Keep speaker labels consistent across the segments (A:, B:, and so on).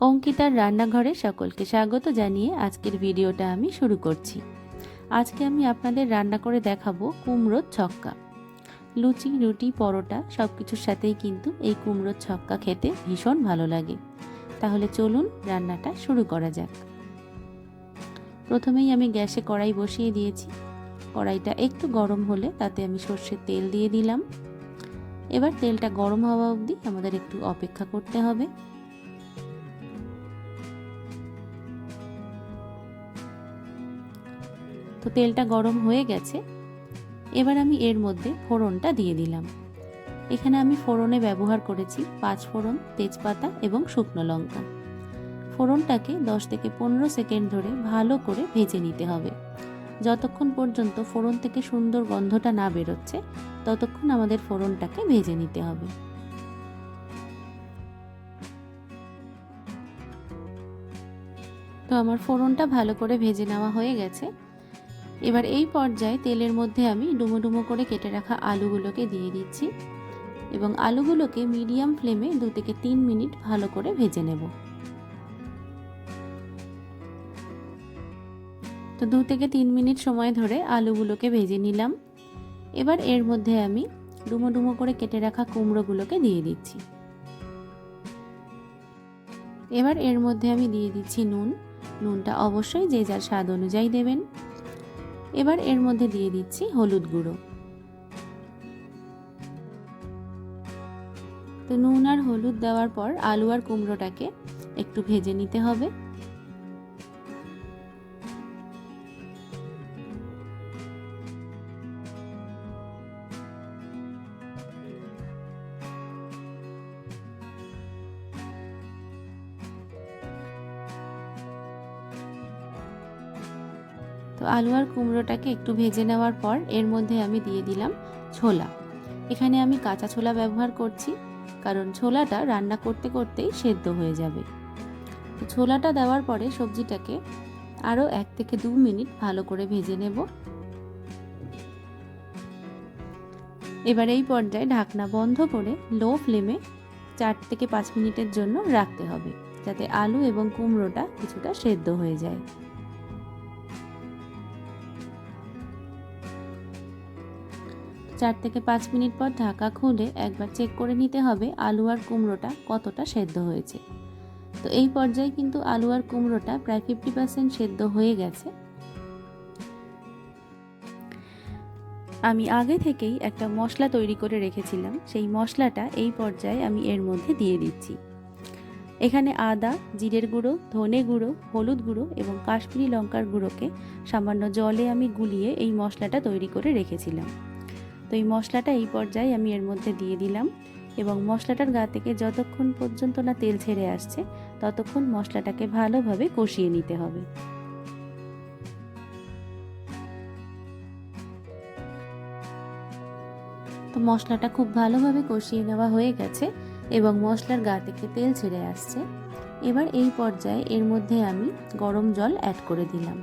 A: অঙ্কিতার রান্নাঘরে সকলকে স্বাগত জানিয়ে আজকের ভিডিওটা আমি শুরু করছি। আজকে আমি আপনাদের রান্না করে দেখাবো কুমড়োর ছক্কা। লুচি, রুটি, পরোটা সব কিছুর সাথেই কিন্তু এই কুমড়োর ছক্কা খেতে ভীষণ ভালো লাগে। তাহলে চলুন রান্নাটা শুরু করা যাক। প্রথমেই আমি গ্যাসে কড়াই বসিয়ে দিয়েছি। কড়াইটা একটু গরম হলে তাতে আমি সর্ষের তেল দিয়ে দিলাম। এবার তেলটা গরম হওয়া অবধি আমাদের একটু অপেক্ষা করতে হবে। তো তেলটা গরম হয়ে গেছে। এবার আমি এর মধ্যে ফোড়নটা দিয়ে দিলাম। এখানে আমি ফোড়নে ব্যবহার করেছি পাঁচ ফোড়ন, তেজপাতা এবং শুকনো লঙ্কা। ফোড়নটাকে দশ থেকে পনেরো সেকেন্ড ধরে ভালো করে ভেজে নিতে হবে। যতক্ষণ পর্যন্ত ফোড়ন থেকে সুন্দর গন্ধটা না বেরোচ্ছে, ততক্ষণ আমাদের ফোড়নটাকে ভেজে নিতে হবে। তো আমার ফোড়নটা ভালো করে ভেজে নেওয়া হয়ে গেছে। এবার এই পর্যায়ে তেলের মধ্যে আমি ডুমো ডুমো করে কেটে রাখা আলুগুলোকে দিয়ে দিচ্ছি এবং আলুগুলোকে মিডিয়াম ফ্লেমে দু থেকে তিন মিনিট ভালো করে ভেজে নেব। তো দু থেকে তিন মিনিট সময় ধরে আলুগুলোকে ভেজে নিলাম। এবার এর মধ্যে আমি ডুমো ডুমো করে কেটে রাখা কুমড়োগুলোকে দিয়ে দিচ্ছি। এবার এর মধ্যে আমি দিয়ে দিচ্ছি নুন। নুনটা অবশ্যই যে যার স্বাদ অনুযায়ী দেবেন। এবার এর মধ্যে দিয়ে দিচ্ছি হলুদ গুঁড়ো। তো নুন আর হলুদ দেওয়ার পর আলু আর কুমড়োটাকে একটু ভেজে নিতে হবে। তো আলু আর কুমড়োটাকে একটু ভেজে নেওয়ার পর এর মধ্যে আমি দিয়ে দিলাম ছোলা। এখানে আমি কাঁচা ছোলা ব্যবহার করছি, কারণ ছোলাটা রান্না করতে করতেই সেদ্ধ হয়ে যাবে। ছোলাটা দেওয়ার পরে সবজিটাকে আরও এক থেকে দু মিনিট ভালো করে ভেজে নেব। এবার এই পর্যায়ে ঢাকনা বন্ধ করে লো ফ্লেমে চার থেকে পাঁচ মিনিটের জন্য রাখতে হবে, যাতে আলু এবং কুমড়োটা কিছুটা সেদ্ধ হয়ে যায়। চার থেকে পাঁচ মিনিট পর ঢাকা খুলে একবার চেক করে নিতে হবে আলু আর কুমড়োটা কতটা সেদ্ধ হয়েছে। তো এই পর্যায়ে কিন্তু আলু আর কুমড়োটা প্রায় ফিফটি পার্সেন্ট সেদ্ধ হয়ে গেছে। আমি আগে থেকেই একটা মশলা তৈরি করে রেখেছিলাম, সেই মশলাটা এই পর্যায়ে আমি এর মধ্যে দিয়ে দিচ্ছি। এখানে আদা, জিরের গুঁড়ো, ধনে গুঁড়ো, হলুদ গুঁড়ো এবং কাশ্মীরি লঙ্কার গুঁড়োকে সামান্য জলে আমি গুলিয়ে এই মশলাটা তৈরি করে রেখেছিলাম। তো এই মশলাটা এই পর্যায়ে আমি এর মধ্যে দিয়ে দিলাম এবং মশলাটার গা থেকে যতক্ষণ পর্যন্ত না তেল ছেড়ে আসছে, ততক্ষণ মশলাটাকে ভালোভাবে কষিয়ে নিতে হবে। তো মশলাটা খুব ভালোভাবে কষিয়ে নেওয়া হয়ে গেছে এবং মশলার গা থেকে তেল ছেড়ে আসছে। এবার এই পর্যায়ে এর মধ্যে আমি গরম জল অ্যাড করে দিলাম।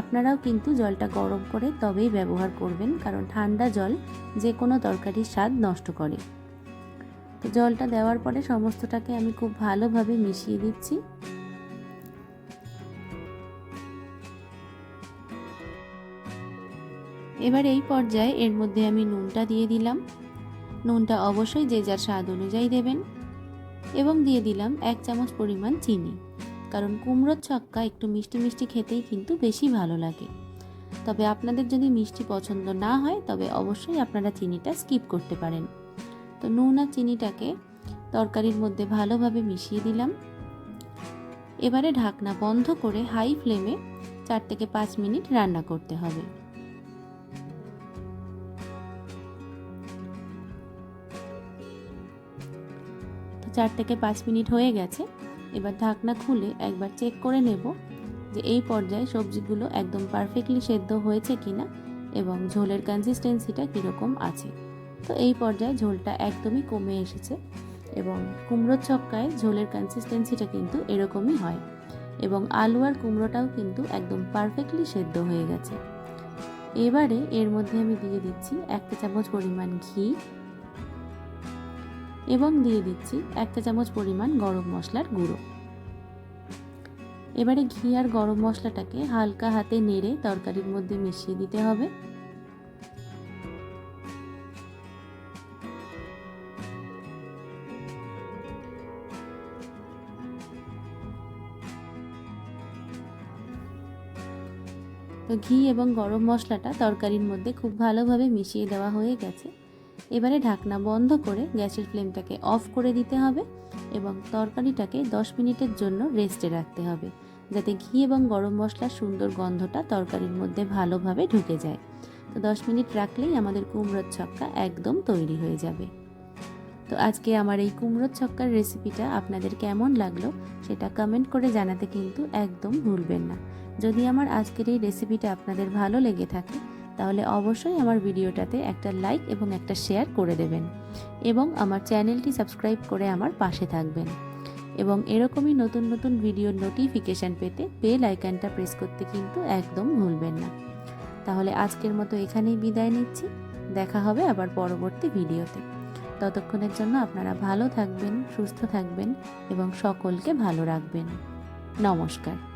A: আপনারাও কিন্তু জলটা গরম করে তবেই ব্যবহার করবেন, কারণ ঠান্ডা জল যে কোনো তরকারির স্বাদ নষ্ট করে। তো জলটা দেওয়ার পরে সমস্তটাকে আমি খুব ভালোভাবে মিশিয়ে দিচ্ছি। এবার এই পর্যায়ে এর মধ্যে আমি নুনটা দিয়ে দিলাম। নুনটা অবশ্যই যে যার স্বাদ অনুযায়ী দেবেন এবং দিয়ে দিলাম এক চামচ পরিমাণ চিনি। কারণ কুমড়োর ছক্কা একটু মিষ্টি মিষ্টি খেতেই কিন্তু বেশি ভালো লাগে। তবে আপনাদের যদি মিষ্টি পছন্দ না হয়, তবে অবশ্যই আপনারা চিনিটা স্কিপ করতে পারেন। তো নুন আর চিনিটাকে তরকারির মধ্যে ভালোভাবে মিশিয়ে দিলাম। এবারে ঢাকনা বন্ধ করে হাই ফ্লেমে চার থেকে পাঁচ মিনিট রান্না করতে হবে। তো চার থেকে পাঁচ মিনিট হয়ে গেছে। এবার ঢাকনা খুলে একবার চেক করে নেব যে এই পর্যায়ে সবজিগুলো একদম পারফেক্টলি সেদ্ধ হয়েছে কিনা এবং ঝোলের কনসিস্টেন্সিটা কীরকম আছে। তো এই পর্যায়ে ঝোলটা একদমই কমে এসেছে এবং কুমড়োর ছক্কায় ঝোলের কনসিস্টেন্সিটা কিন্তু এরকমই হয় এবং আলু আর কুমড়োটাও কিন্তু একদম পারফেক্টলি সেদ্ধ হয়ে গেছে। এবারে এর মধ্যে আমি দিয়ে দিচ্ছি একটা চামচ পরিমাণ ঘি এবং দিয়ে দিচ্ছি একটা চামচ পরিমাণ গরম মশলার গুঁড়ো। এবারে ঘি আর গরম মশলাটাকে হালকা হাতে নেড়ে তরকারির মধ্যে মিশিয়ে দিতে হবে। তো ঘি এবং গরম মশলাটা তরকারির মধ্যে খুব ভালোভাবে মিশিয়ে দেওয়া হয়ে গেছে। এবারে ঢাকনা বন্ধ করে গ্যাসের ফ্লেমটাকে অফ করে দিতে হবে এবং তরকারিটাকে 10 মিনিটের জন্য রেস্টে রাখতে হবে যাতে ঘি এবং গরম মশলার সুন্দর গন্ধটা তরকারির মধ্যে ভালোভাবে ঢুকে যায়। তো 10 মিনিট রাখলেই আমাদের কুমড়োর ছক্কা একদম তৈরি হয়ে যাবে। তো আজকে আমার এই কুমড়োর ছক্কার রেসিপিটা আপনাদের কেমন লাগল সেটা কমেন্ট করে জানাতে কিন্তু একদম ভুলবেন না। যদি আমার আজকের এই রেসিপিটা আপনাদের ভালো লেগে থাকে তাহলে অবশ্যই আমার ভিডিওটাতে একটা লাইক এবং একটা শেয়ার করে দেবেন এবং আমার চ্যানেলটি সাবস্ক্রাইব করে আমার পাশে থাকবেন। এবং এরকমই নতুন নতুন ভিডিওর নোটিফিকেশান পেতে বেল আইকনটা প্রেস করতে কিন্তু একদম ভুলবেন না। তাহলে আজকের মতো এখানেই বিদায় নিচ্ছি। দেখা হবে আবার পরবর্তী ভিডিওতে। ততক্ষণের জন্য আপনারা ভালো থাকবেন, সুস্থ থাকবেন এবং সকলকে ভালো রাখবেন। নমস্কার।